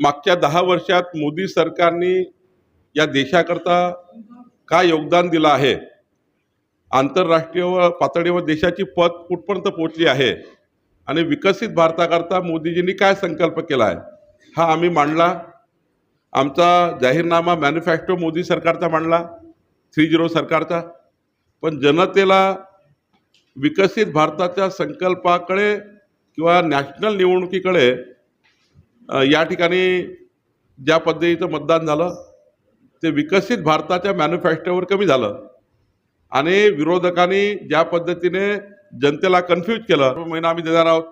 मागच्या दहा वर्षात मोदी सरकारने या देशाकरता काय योगदान दिलं आहे? आंतरराष्ट्रीय व पातळीवर देशाची पत कुठपर्यंत पोचली आहे? आणि विकसित भारताकरता मोदीजींनी काय संकल्प केला आहे? हा आम्ही मांडला. आमचा जाहीरनामा मॅन्युफॅक्चर मोदी सरकारचा मांडला. थ्री झिरो सरकारचा. पण जनतेला विकसित भारताच्या संकल्पाकडे किंवा नॅशनल निवडणुकीकडे या ठिकाणी ज्या पद्धतीचं मतदान झालं ते विकसित भारताच्या मॅन्युफॅक्चरवर कमी झालं. आणि विरोधकांनी ज्या पद्धतीने जनतेला कन्फ्यूज केलं महिना आम्ही देणार आहोत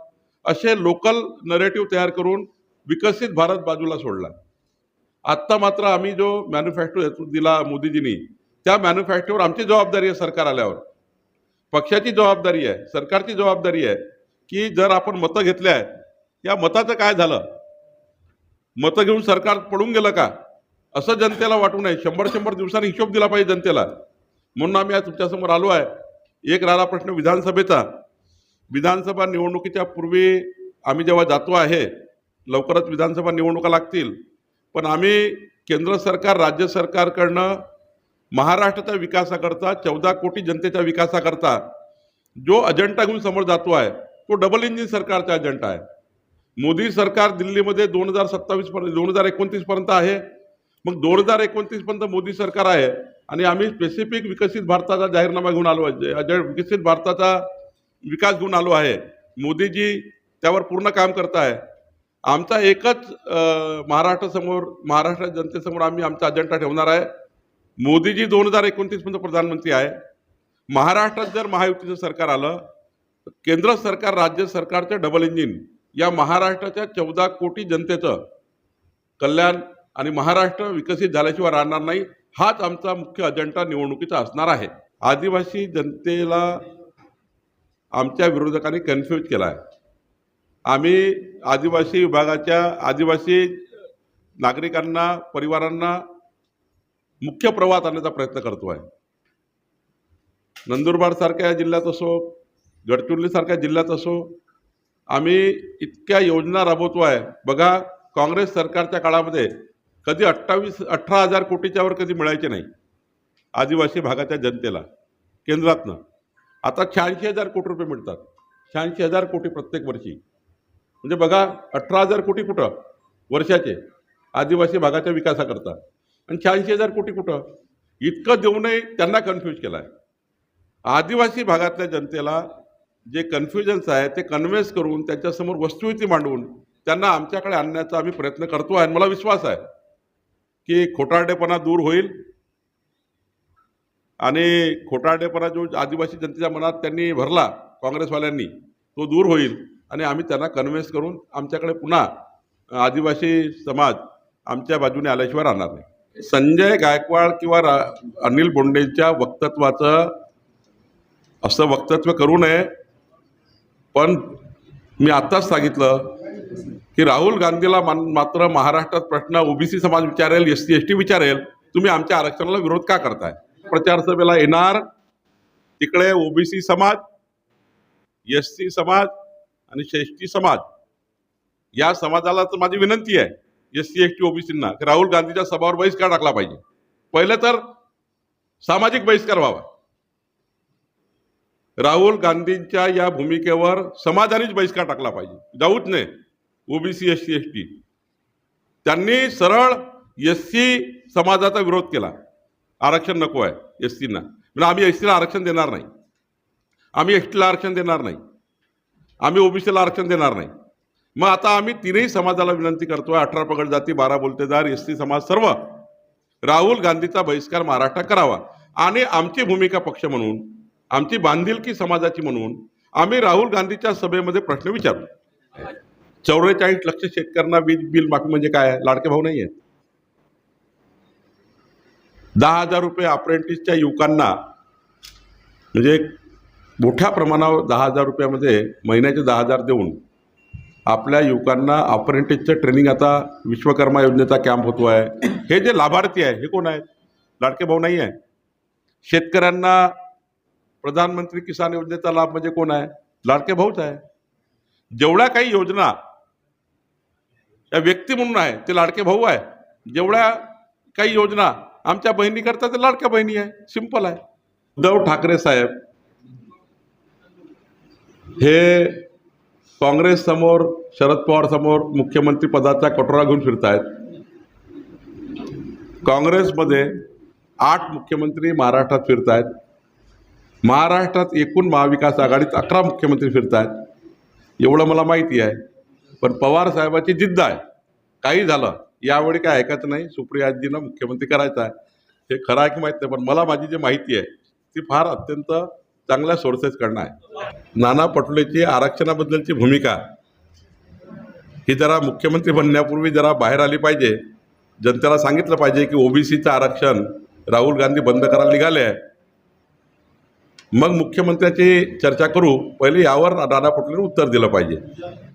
असे लोकल नरेटिव्ह तयार करून विकसित भारत बाजूला सोडला. आत्ता मात्र आम्ही जो मॅन्युफॅक्चर दिला मोदीजींनी त्या मॅन्युफॅक्चरवर आमची जबाबदारी आहे सरकार आल्यावर. पक्षाची जबाबदारी आहे सरकारची जबाबदारी आहे की जर आपण मतं घेतल्या या मताचं काय झालं? मतं घेऊन सरकार पडून गेलं का? असं जनतेला वाटू नये. शंभर शंभर दिवसांनी हिशोब दिला पाहिजे जनतेला. म्हणून आम्ही आज तुमच्यासमोर आलो आहे. एक राहिला प्रश्न विधानसभेचा. विधानसभा निवडणुकीच्या पूर्वी आम्ही जेव्हा जातो आहे लवकरच विधानसभा निवडणुका लागतील. पण आम्ही केंद्र सरकार राज्य सरकारकडनं महाराष्ट्राच्या विकासाकरता चौदा कोटी जनतेच्या विकासाकरता जो अजेंडा घेऊन समोर जातो आहे तो डबल इंजिन सरकारचा अजेंडा आहे. मोदी सरकार दिल्लीमध्ये दोन हजार सत्तावीस पर्यंत दोन हजार एकोणतीस पर्यंत आहे. मग दोन हजार एकोणतीस पर्यंत मोदी सरकार आहे. आणि आम्ही स्पेसिफिक विकसित भारताचा जाहीरनामा घेऊन आलो आहे. विकसित भारताचा विकास घेऊन आलो आहे. मोदीजी त्यावर पूर्ण काम करत आहे. आमचा एकच महाराष्ट्रासमोर महाराष्ट्र जनतेसमोर आम्ही आमचा अजेंडा ठेवणार आहे. मोदीजी दोन हजार एकोणतीसपर्यंत प्रधानमंत्री आहे. महाराष्ट्रात जर महायुतीचं सरकार आलं केंद्र सरकार राज्य सरकारचं डबल इंजिन या महाराष्ट्राच्या चौदा कोटी जनतेचं कल्याण आणि महाराष्ट्र विकसित झाल्याशिवाय राहणार नाही हाच आमचा मुख्य अजेंडा निवडणुकीचा असणार आहे. आदिवासी जनतेला आमच्या विरोधकांनी कन्फ्यूज केला आहे आम्ही आदिवासी विभागाच्या आदिवासी नागरिकांना परिवारांना मुख्य प्रवाहात आणण्याचा प्रयत्न करतो आहे नंदुरबारसारख्या जिल्ह्यात असो गडचिरोलीसारख्या जिल्ह्यात असो आम्ही इतक्या योजना राबवतो आहे. बघा काँग्रेस सरकारच्या काळामध्ये कधी अठ्ठावीस अठरा हजार कोटीच्यावर कधी मिळायचे नाही. आदिवासी भागाच्या जनतेला केंद्रातनं. आता शहाऐंशी हजार कोटी रुपये मिळतात. शहाऐंशी हजार कोटी प्रत्येक वर्षी. म्हणजे बघा अठरा हजार कोटी कुठं? वर्षाचे. आदिवासी भागाच्या विकासाकरता. आणि शहाऐंशी हजार कोटी कुठं? इतकं देऊनही त्यांना कन्फ्यूज केलं आहे आदिवासी भागातल्या जनतेला जे कन्फ्युजन्स आहे ते कन्व्हेन्स करून त्यांच्यासमोर वस्तुस्थिती मांडून त्यांना आमच्याकडे आणण्याचा आम्ही प्रयत्न करतो आहे आणि मला विश्वास आहे की खोटारडेपणा दूर होईल. आणि खोटारडेपणा जो आदिवासी जनतेच्या मनात त्यांनी भरला काँग्रेसवाल्यांनी तो दूर होईल आणि आम्ही त्यांना कन्व्हेन्स करून आमच्याकडे पुन्हा आदिवासी समाज आमच्या बाजूने आल्याशिवाय राहणार नाही. संजय गायकवाड किंवा रा अनिल बोंडेंच्या वक्तत्वाचं असं वक्तव्य करू नये. पण मी आत्ताच सांगितलं की राहुल गांधीला मान मात्र महाराष्ट्रात प्रश्न ओबीसी समाज विचारेल एस सी एस टी विचारेल तुम्ही आमच्या आरक्षणाला विरोध का करताय? प्रचारसभेला येणार तिकडे ओबीसी समाज एस सी समाज आणि एस टी समाज. या समाजाला तर माझी विनंती आहे एस सी एस टी ओबीसींना राहुल गांधीच्या सभावर बहिष्कार टाकला पाहिजे. पहिलं तर सामाजिक बहिष्कार व्हावा. राहुल गांधींच्या या भूमिकेवर समाजानेच बहिष्कार टाकला पाहिजे. जाऊच नाही OBC S C S T त्यांनी सरळ एस सी समाजाचा विरोध केला. आरक्षण नको आहे एस सीना म्हणजे आम्ही एस सीला आरक्षण देणार नाही. आम्ही एस टीला आरक्षण देणार नाही. आम्ही ओबीसीला आरक्षण देणार नाही. मग आता आम्ही तीनही समाजाला विनंती करतो आहे अठरा पगड जाती बारा बोलतेदार एस टी समाज सर्व. राहुल गांधीचा बहिष्कार महाराष्ट्रात करावा. आणि आमची भूमिका पक्ष म्हणून आमची बांधिलकी समाजाची म्हणून आम्ही राहुल गांधीच्या सभेमध्ये प्रश्न विचारू चौवेचाळीस लक्ष शेतकऱ्यांना वीज बिल माफी म्हणजे काय? लाडके भाऊ नाही आहेत दहा हजार रुपये अप्रेंटिसच्या युवकांना म्हणजे मोठ्या प्रमाणावर दहा हजार रुपयामध्ये महिन्याचे दहा हजार देऊन आपल्या युवकांना अप्रेंटिसचं ट्रेनिंग आता विश्वकर्मा योजनेचा कॅम्प होतो आहे हे जे लाभार्थी आहे हे कोण आहेत? लाडके भाऊ नाही आहे शेतकऱ्यांना प्रधानमंत्री किसान योजनेचा लाभ म्हणजे कोण आहे? लाडके भाऊच आहे. जेवढ्या काही योजना या व्यक्ती म्हणून आहे ते लाडके भाऊ आहे. जेवढ्या काही योजना आमच्या बहिणीकरता ते लाडक्या बहिणी आहे. सिंपल आहे. उद्धव ठाकरे साहेब हे काँग्रेस समोर शरद पवार समोर मुख्यमंत्री पदाचा कटोरा घेऊन फिरत आहेत काँग्रेसमध्ये आठ मुख्यमंत्री महाराष्ट्रात फिरत आहेत महाराष्ट्रात एकूण महाविकास आघाडीत अकरा मुख्यमंत्री फिरत आहेत एवढं मला माहिती आहे. पण पवार साहेबाची जिद्द आहे. काही झालं. यावेळी काय ऐकायचं नाही. सुप्रिया मुख्यमंत्री करायचं आहे. हे खरं आहे की माहीत नाही. पण मला माझी जी माहिती आहे ती फार अत्यंत चांगल्या सोर्सेसकडनं आहे. नाना पटोलेची आरक्षणाबद्दलची भूमिका. ही जरा मुख्यमंत्री बनण्यापूर्वी जरा बाहेर आली पाहिजे. जनतेला सांगितलं पाहिजे की ओबीसीचं आरक्षण राहुल गांधी बंद करायला निघाले आहे. मग मुख्यमंत्र्याची चर्चा करू पहिले यावर नाना पटोलेंनी उत्तर दिलं पाहिजे.